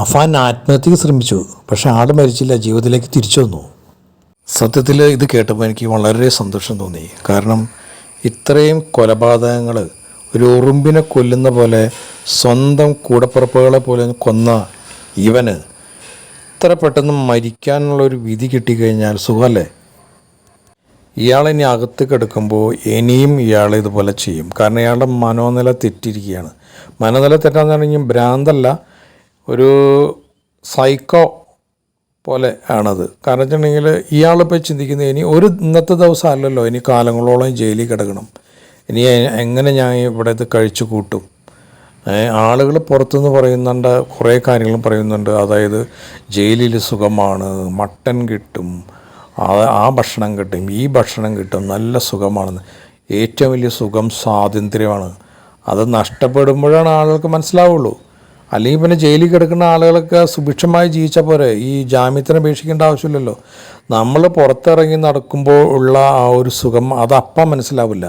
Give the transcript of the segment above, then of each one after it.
അഫാൻ ആത്മഹത്യക്ക് ശ്രമിച്ചു. പക്ഷെ ആൾ മരിച്ചില്ല ജീവിതത്തിലേക്ക് തിരിച്ചു വന്നു. സത്യത്തിൽ ഇത് കേട്ടപ്പോൾ എനിക്ക് വളരെ സന്തോഷം തോന്നി. കാരണം ഇത്രയും കൊലപാതകങ്ങൾ ഒരു ഉറുമ്പിനെ കൊല്ലുന്ന പോലെ സ്വന്തം കൂടപ്പുറപ്പുകളെ പോലെ കൊന്ന ഇവന് ഇത്ര പെട്ടെന്ന് മരിക്കാനുള്ള ഒരു വിധി കിട്ടിക്കഴിഞ്ഞാൽ സുഖമല്ലേ? ഇയാളിനി അകത്ത് കിടക്കുമ്പോൾ ഇനിയും ഇയാൾ ഇതുപോലെ ചെയ്യും. കാരണം ഇയാളുടെ മനോനില തെറ്റിയിരിക്കുകയാണ് മനോനില തെറ്റാന്ന് പറഞ്ഞു ഭ്രാന്തല്ല. ഒരു സൈക്കോ പോലെ ആണത്. കാരണം വെച്ചിട്ടുണ്ടെങ്കിൽ ഇയാളിപ്പോൾ ചിന്തിക്കുന്നത് ഇനി ഒരു ഇന്നത്തെ ദിവസം അല്ലല്ലോ ഇനി കാലങ്ങളോളം ജയിലിൽ കിടക്കണം. ഇനി എങ്ങനെ ഞാൻ ഇവിടെ ഇത് കഴിച്ചു കൂട്ടും? ആളുകൾ പുറത്തുനിന്ന് പറയുന്നുണ്ട് കുറേ കാര്യങ്ങളും പറയുന്നുണ്ട്. അതായത് ജയിലിൽ സുഖമാണ് മട്ടൻ കിട്ടും ആ- ഭക്ഷണം കിട്ടും ഈ ഭക്ഷണം കിട്ടും നല്ല സുഖമാണെന്ന്. ഏറ്റവും വലിയ സുഖം സ്വാതന്ത്ര്യമാണ്. അത് നഷ്ടപ്പെടുമ്പോഴാണ് ആളുകൾക്ക് മനസ്സിലാവുള്ളൂ. അല്ലെങ്കിൽ പിന്നെ ജയിലിൽ കിടക്കുന്ന ആളുകളൊക്കെ സുഭിക്ഷമായി ജീവിച്ചാൽ പോരെ. ഈ ജാമ്യത്തിന് അപേക്ഷിക്കേണ്ട ആവശ്യമില്ലല്ലോ. നമ്മൾ പുറത്തിറങ്ങി നടക്കുമ്പോൾ ഉള്ള ആ ഒരു സുഖം അത് അപ്പം മനസ്സിലാവില്ല.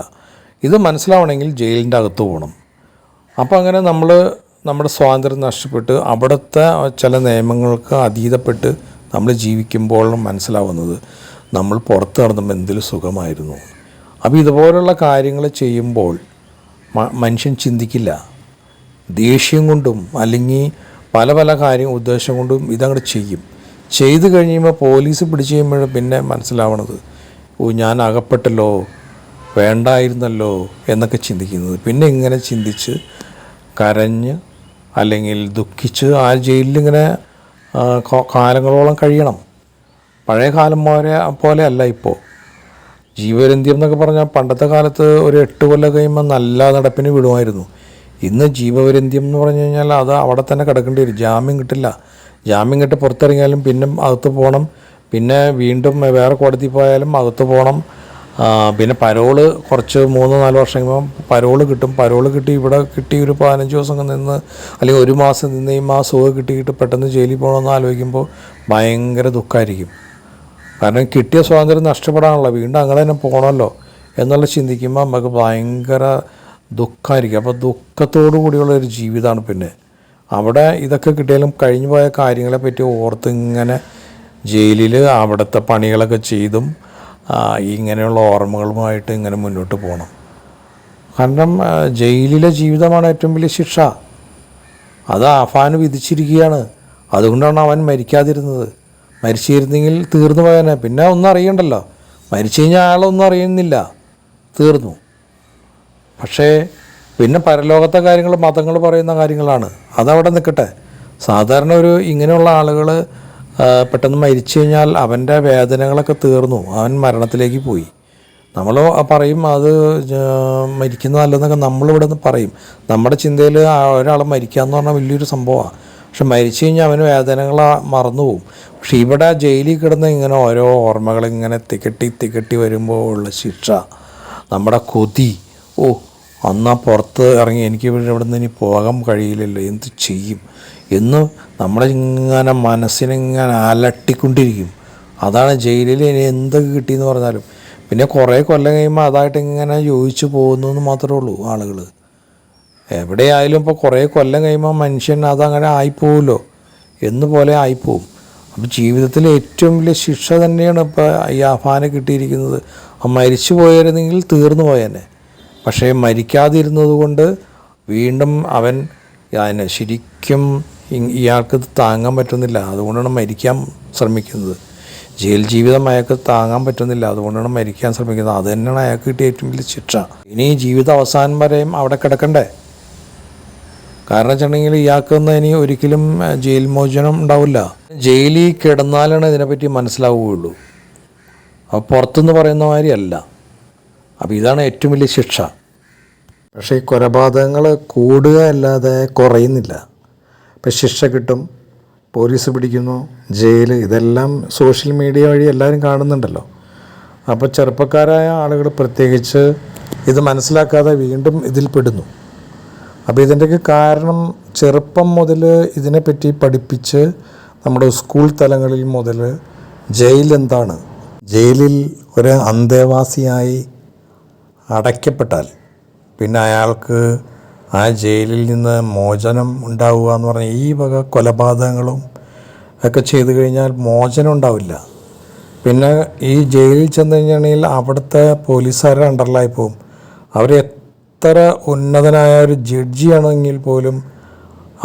ഇത് മനസ്സിലാവണമെങ്കിൽ ജയിലിന്റെ അകത്ത് പോകണം അപ്പോൾ അങ്ങനെ നമ്മൾ നമ്മുടെ സ്വാതന്ത്ര്യം നഷ്ടപ്പെട്ട് അവിടുത്തെ ചില നിയമങ്ങൾക്ക് അതീതപ്പെട്ട് നമ്മൾ ജീവിക്കുമ്പോൾ മനസ്സിലാവുന്നത് നമ്മൾ പുറത്ത് നടന്നുമ്പോൾ എന്തൊരു സുഖമായിരുന്നു. അപ്പോൾ ഇതുപോലുള്ള കാര്യങ്ങൾ ചെയ്യുമ്പോൾ മനുഷ്യൻ ചിന്തിക്കില്ല. ദേഷ്യം കൊണ്ടും അല്ലെങ്കിൽ പല പല കാര്യം ഉദ്ദേശം കൊണ്ടും ഇതങ്ങോട്ട് ചെയ്യും. ചെയ്ത് കഴിയുമ്പോൾ പോലീസ് പിടിച്ച് കഴിയുമ്പോൾ പിന്നെ മനസ്സിലാവണത്. ഓ ഞാൻ അകപ്പെട്ടല്ലോ വേണ്ടായിരുന്നല്ലോ എന്നൊക്കെ ചിന്തിക്കുന്നത്. പിന്നെ ഇങ്ങനെ ചിന്തിച്ച് കരഞ്ഞ് അല്ലെങ്കിൽ ദുഃഖിച്ച് ആ ജയിലിലിങ്ങനെ കാലങ്ങളോളം കഴിയണം. പഴയ കാലം പോലെ അല്ല ഇപ്പോൾ ജീവരന്ത്യം എന്നൊക്കെ പറഞ്ഞാൽ പണ്ടത്തെ കാലത്ത് ഒരു എട്ട് കൊല്ലം കഴിയുമ്പോൾ നല്ല നടപ്പിന് വിടുമായിരുന്നു. ഇന്ന് ജീവവരന്ത്യം എന്ന് പറഞ്ഞു കഴിഞ്ഞാൽ അത് അവിടെ തന്നെ കിടക്കേണ്ടി വരും. ജാമ്യം കിട്ടില്ല. ജാമ്യം കിട്ടി പുറത്തിറങ്ങിയാലും പിന്നെ അകത്ത് പോകണം. പിന്നെ വീണ്ടും വേറെ കോടതി പോയാലും അകത്ത് പോകണം. പിന്നെ പരോൾ കുറച്ച് മൂന്ന് നാല് വർഷം കഴിയുമ്പോൾ പരോൾ കിട്ടും. പരോൾ കിട്ടി ഇവിടെ കിട്ടി ഒരു പതിനഞ്ച് ദിവസം നിന്ന് അല്ലെങ്കിൽ ഒരു മാസം നിന്ന് ഈ മാസം ഒക്കെ കിട്ടിയിട്ട് പെട്ടെന്ന് ജയിലിൽ പോകണമെന്ന് ആലോചിക്കുമ്പോൾ ഭയങ്കര ദുഃഖമായിരിക്കും കാരണം കിട്ടിയ സ്വാതന്ത്ര്യം നഷ്ടപ്പെടാനുള്ള വീണ്ടും അങ്ങനെ തന്നെ പോകണമല്ലോ എന്നുള്ള ചിന്തിക്കുമ്പോൾ നമുക്ക് ഭയങ്കര ദുഃഖമായിരിക്കും. അപ്പോൾ ദുഃഖത്തോടു കൂടിയുള്ള ഒരു ജീവിതമാണ് പിന്നെ. അവിടെ ഇതൊക്കെ കിട്ടിയാലും കഴിഞ്ഞു പോയ കാര്യങ്ങളെ പറ്റി ഓർത്ത് ഇങ്ങനെ ജയിലിൽ അവിടുത്തെ പണികളൊക്കെ ചെയ്തും ഇങ്ങനെയുള്ള ഓർമ്മകളുമായിട്ട് ഇങ്ങനെ മുന്നോട്ട് പോകണം കാരണം ജയിലിലെ ജീവിതമാണ് ഏറ്റവും വലിയ ശിക്ഷ. അത് അഫാന് വിധിച്ചിരിക്കുകയാണ്. അതുകൊണ്ടാണ് അവൻ മരിക്കാതിരുന്നത്. മരിച്ചിരുന്നെങ്കിൽ തീർന്നു പോയനെ. പിന്നെ ഒന്നും അറിയണ്ടല്ലോ. മരിച്ചു കഴിഞ്ഞാൽ അയാളൊന്നും അറിയുന്നില്ല. തീർന്നു. പക്ഷേ പിന്നെ പരലോകത്തെ കാര്യങ്ങൾ മതങ്ങൾ പറയുന്ന കാര്യങ്ങളാണ്. അതവിടെ നിൽക്കട്ടെ. സാധാരണ ഒരു ഇങ്ങനെയുള്ള ആളുകൾ പെട്ടെന്ന് മരിച്ചു കഴിഞ്ഞാൽ അവന്റെ വേദനകളൊക്കെ തീർന്നു. അവൻ മരണത്തിലേക്ക് പോയി. നമ്മൾ പറയും അത് മരിക്കുന്നതല്ലെന്നൊക്കെ നമ്മളിവിടെ നിന്ന് പറയും. നമ്മുടെ ചിന്തയിൽ ഒരാൾ മരിക്കുക എന്ന് പറഞ്ഞാൽ വലിയൊരു സംഭവമാണ്. പക്ഷെ മരിച്ചു കഴിഞ്ഞാൽ അവന് വേദനകൾ മറന്നുപോകും. പക്ഷെ ഇവിടെ ജയിലിൽ കിടന്ന് ഇങ്ങനെ ഓരോ ഓർമ്മകൾ ഇങ്ങനെ തികട്ടി തികട്ടി വരുമ്പോൾ ഉള്ള ശിക്ഷ നമ്മുടെ കൊതി ഓ അന്നാ പുറത്ത് ഇറങ്ങി എനിക്ക് ഇവിടെ നിന്ന് ഇനി പോകാൻ കഴിയില്ലല്ലോ എന്ത് ചെയ്യും? എന്ന് നമ്മുടെ ഇങ്ങനെ മനസ്സിനിങ്ങനെ അലട്ടിക്കൊണ്ടിരിക്കും. അതാണ് ജയിലിൽ ഇനി എന്തൊക്കെ കിട്ടിയെന്ന് പറഞ്ഞാലും. പിന്നെ കുറേ കൊല്ലം കഴിയുമ്പോൾ അതായിട്ട് ഇങ്ങനെ യോജിച്ചു പോകുന്നു എന്ന് മാത്രമേ ഉള്ളൂ ആളുകൾ. എവിടെയായാലും ഇപ്പോൾ കുറേ കൊല്ലം കഴിയുമ്പോൾ മനുഷ്യൻ അതങ്ങനെ ആയിപ്പോവുമല്ലോ. എന്ന് പോലെ ആയിപ്പോവും. അപ്പം ജീവിതത്തിലെ ഏറ്റവും വലിയ ശിക്ഷ തന്നെയാണ് ഇപ്പോൾ ഈ ആഹ്വാനം കിട്ടിയിരിക്കുന്നത്. മരിച്ചു പോയിരുന്നെങ്കിൽ തീർന്നു പോയേനെ. പക്ഷേ മരിക്കാതിരുന്നത് കൊണ്ട് വീണ്ടും അവൻ അതിനെ ശരിക്കും ഇയാൾക്ക് താങ്ങാൻ പറ്റുന്നില്ല. അതുകൊണ്ടാണ് മരിക്കാൻ ശ്രമിക്കുന്നത്. ജയിൽ ജീവിതം അയാൾക്ക് താങ്ങാൻ പറ്റുന്നില്ല. അതുകൊണ്ടാണ് മരിക്കാൻ ശ്രമിക്കുന്നത്. അത് തന്നെയാണ് അയാൾക്ക് കിട്ടിയ ഏറ്റവും വലിയ ശിക്ഷ. ഇനി ജീവിത അവസാനം വരെയും അവിടെ കിടക്കണ്ടേ? കാരണം വെച്ചിട്ടുണ്ടെങ്കിൽ ഇയാൾക്കൊന്നും ഇനി ഒരിക്കലും ജയിൽ മോചനം ഉണ്ടാവില്ല. ജയിലിൽ കിടന്നാലാണ് ഇതിനെപ്പറ്റി മനസ്സിലാവുകയുള്ളൂ. അപ്പോൾ പുറത്തുനിന്ന് പറയുന്ന മാതിരി അല്ല. അപ്പോൾ ഇതാണ് ഏറ്റവും വലിയ ശിക്ഷ. പക്ഷേ ഈ കൊലപാതകങ്ങൾ കൂടുക അല്ലാതെ കുറയുന്നില്ല. ഇപ്പം ശിക്ഷ കിട്ടും പോലീസ് പിടിക്കുന്നു ജയിൽ ഇതെല്ലാം സോഷ്യൽ മീഡിയ വഴി എല്ലാവരും കാണുന്നുണ്ടല്ലോ. അപ്പോൾ ചെറുപ്പക്കാരായ ആളുകൾ പ്രത്യേകിച്ച് ഇത് മനസ്സിലാക്കാതെ വീണ്ടും ഇതിൽ പെടുന്നു. അപ്പോൾ ഇതിന്റെയൊക്കെ കാരണം ചെറുപ്പം മുതൽ ഇതിനെപ്പറ്റി പഠിപ്പിച്ച് നമ്മുടെ സ്കൂൾ തലങ്ങളിൽ മുതൽ ജയിൽ എന്താണ്? ജയിലിൽ ഒരു അന്തേവാസിയായി അടയ്ക്കപ്പെട്ടാൽ പിന്നെ അയാൾക്ക് ആ ജയിലിൽ നിന്ന് മോചനം ഉണ്ടാവുക എന്ന് പറഞ്ഞാൽ ഈ വക കൊലപാതകങ്ങളും ഒക്കെ ചെയ്തു കഴിഞ്ഞാൽ മോചനം ഉണ്ടാവില്ല. പിന്നെ ഈ ജയിലിൽ ചെന്ന് കഴിഞ്ഞാണെങ്കിൽ അവിടുത്തെ പോലീസുകാരുടെ അണ്ടറിലായി പോകും അവർ എത്ര ഉന്നതനായ ഒരു ജഡ്ജിയാണെങ്കിൽ പോലും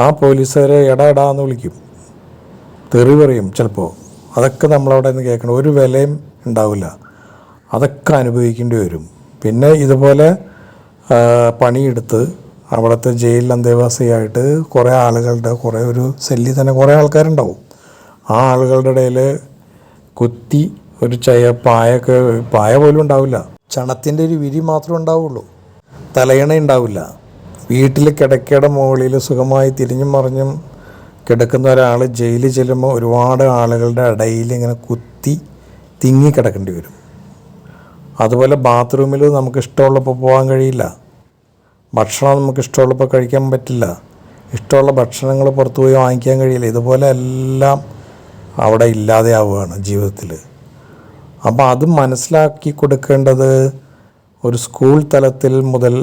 ആ പോലീസുകാരെ എടാ എടാ എന്ന് വിളിക്കും. തെറി പറയും ചിലപ്പോൾ അതൊക്കെ നമ്മളവിടെ നിന്ന് കേൾക്കണം. ഒരു വിലയും ഉണ്ടാവില്ല. അതൊക്കെ അനുഭവിക്കേണ്ടി വരും. പിന്നെ ഇതുപോലെ പണിയെടുത്ത് അവിടുത്തെ ജയിൽ അന്തേവാസിയായിട്ട് കുറേ ആളുകളുടെ കുറേ ഒരു സെല്ലിൽ തന്നെ കുറേ ആൾക്കാരുണ്ടാവും. ആ ആളുകളുടെ ഇടയിൽ കുത്തി ഒരു ചയ പായൊക്കെ പായ പോലും ഉണ്ടാവില്ല. ചണത്തിന്റെ ഒരു വിരി മാത്രമേ ഉണ്ടാവുള്ളൂ. തലയണ ഉണ്ടാവില്ല. വീട്ടിൽ കിടക്കയുടെ മുകളിൽ സുഖമായി തിരിഞ്ഞും മറിഞ്ഞും കിടക്കുന്ന ഒരാൾ ജയിലിൽ ചെല്ലുമ്പോൾ ഒരുപാട് ആളുകളുടെ ഇടയിൽ ഇങ്ങനെ കുത്തി തിങ്ങി കിടക്കേണ്ടി വരും. അതുപോലെ ബാത്റൂമിൽ നമുക്ക് ഇഷ്ടമുള്ളപ്പോൾ പോകാൻ കഴിയില്ല. ഭക്ഷണം നമുക്ക് ഇഷ്ടമുള്ളപ്പോൾ കഴിക്കാൻ പറ്റില്ല. ഇഷ്ടമുള്ള ഭക്ഷണങ്ങൾ പുറത്തു പോയി വാങ്ങിക്കാൻ കഴിയില്ല. ഇതുപോലെ എല്ലാം അവിടെ ഇല്ലാതെയാവുകയാണ് ജീവിതത്തിൽ. അപ്പോൾ അത് മനസ്സിലാക്കി കൊടുക്കേണ്ടത് ഒരു സ്കൂൾ തലത്തിൽ മുതൽ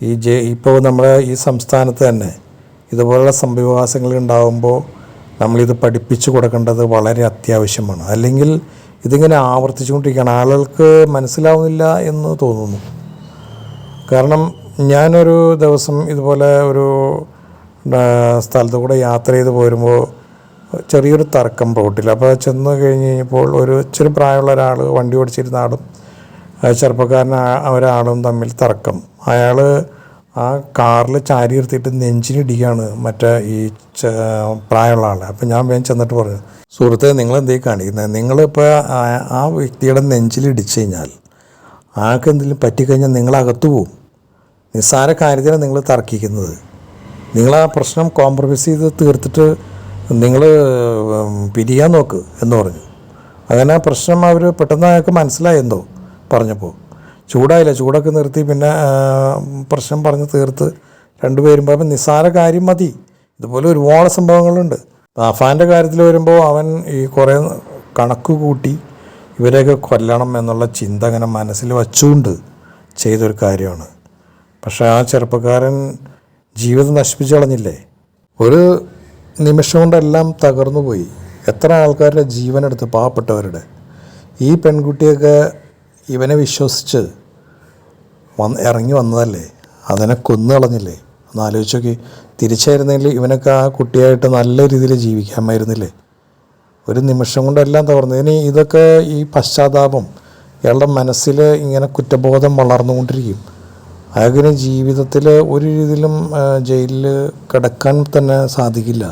ഈ ജെ ഇപ്പോൾ നമ്മുടെ ഈ സംസ്ഥാനത്ത് തന്നെ ഇതുപോലുള്ള സംഭവവാസങ്ങൾ ഉണ്ടാകുമ്പോൾ നമ്മളിത് പഠിപ്പിച്ചു കൊടുക്കേണ്ടത് വളരെ അത്യാവശ്യമാണ്. അല്ലെങ്കിൽ ഇതിങ്ങനെ ആവർത്തിച്ചുകൊണ്ടിരിക്കുകയാണ്. ആളുകൾക്ക് മനസ്സിലാവുന്നില്ല എന്ന് തോന്നുന്നു. കാരണം ഞാനൊരു ദിവസം ഇതുപോലെ ഒരു സ്ഥലത്ത് കൂടെ യാത്ര ചെയ്ത് പോരുമ്പോൾ ചെറിയൊരു തർക്കം റോട്ടിൽ അപ്പോൾ ചെന്ന് കഴിഞ്ഞ് കഴിഞ്ഞപ്പോൾ ഒരു ഇച്ചിരി പ്രായമുള്ള ഒരാൾ വണ്ടി ഓടിച്ചിരുന്ന ആളും ചെറുപ്പക്കാരൻ ഒരാളും തമ്മിൽ തർക്കം. അയാൾ ആ കാറിൽ ചാരി നിർത്തിയിട്ട് നെഞ്ചിനിടിക്കുകയാണ് മറ്റേ ഈ പ്രായമുള്ള ആളെ. അപ്പം ഞാൻ വേഗം ചെന്നിട്ട് പറഞ്ഞു സുഹൃത്തെ നിങ്ങൾ എന്തേ കാണിക്കുന്നത് നിങ്ങളിപ്പോൾ ആ- വ്യക്തിയുടെ നെഞ്ചിലിടിച്ചു കഴിഞ്ഞാൽ ആൾക്ക് എന്തെങ്കിലും പറ്റിക്കഴിഞ്ഞാൽ നിങ്ങൾ അകത്തു പോവും. നിസ്സാര കാര്യത്തിനാണ് നിങ്ങൾ തർക്കിക്കുന്നത്. നിങ്ങൾ ആ പ്രശ്നം കോംപ്രമൈസ് ചെയ്ത് തീർത്തിട്ട് നിങ്ങൾ പിരിയാൻ നോക്ക് എന്ന് പറഞ്ഞു. അങ്ങനെ ആ പ്രശ്നം അവർ പെട്ടെന്ന് അയാൾക്ക് മനസ്സിലായി എന്തോ പറഞ്ഞപ്പോൾ ചൂടായില്ല. ചൂടൊക്കെ നിർത്തി പിന്നെ പ്രശ്നം പറഞ്ഞ് തീർത്ത് രണ്ടുപേരും പറയുമ്പോൾ നിസ്സാര കാര്യം മതി. ഇതുപോലെ ഒരുപാട് സംഭവങ്ങളുണ്ട്. അഫാന്റെ കാര്യത്തിൽ വരുമ്പോൾ അവൻ ഈ കുറേ കണക്ക് കൂട്ടി ഇവരെയൊക്കെ കൊല്ലണം എന്നുള്ള ചിന്ത അങ്ങനെ മനസ്സിൽ വച്ചുകൊണ്ട് ചെയ്തൊരു കാര്യമാണ്. പക്ഷേ ആ ചെറുപ്പക്കാരൻ ജീവിതം നശിപ്പിച്ചു കളഞ്ഞില്ലേ? ഒരു നിമിഷം കൊണ്ടെല്ലാം തകർന്നു പോയി എത്ര ആൾക്കാരുടെ ജീവനെടുത്ത് പാവപ്പെട്ടവരുടെ. ഈ പെൺകുട്ടിയൊക്കെ ഇവനെ വിശ്വസിച്ച് വന്ന് ഇറങ്ങി വന്നതല്ലേ? അതിനെ കൊന്നു കളഞ്ഞില്ലേ? ഒന്ന് ആലോചിച്ച് നോക്കി. തിരിച്ചായിരുന്നെങ്കിൽ ഇവനൊക്കെ ആ കുട്ടിയായിട്ട് നല്ല രീതിയിൽ ജീവിക്കാമായിരുന്നില്ലേ? ഒരു നിമിഷം കൊണ്ടെല്ലാം തകർന്നു. ഇനി ഇതൊക്കെ ഈ പശ്ചാത്താപം ഇയാളുടെ മനസ്സിൽ ഇങ്ങനെ കുറ്റബോധം വളർന്നുകൊണ്ടിരിക്കും. അയാൾക്കിനി ജീവിതത്തിൽ ഒരു രീതിയിലും ജയിലിൽ കിടക്കാൻ തന്നെ സാധിക്കില്ല.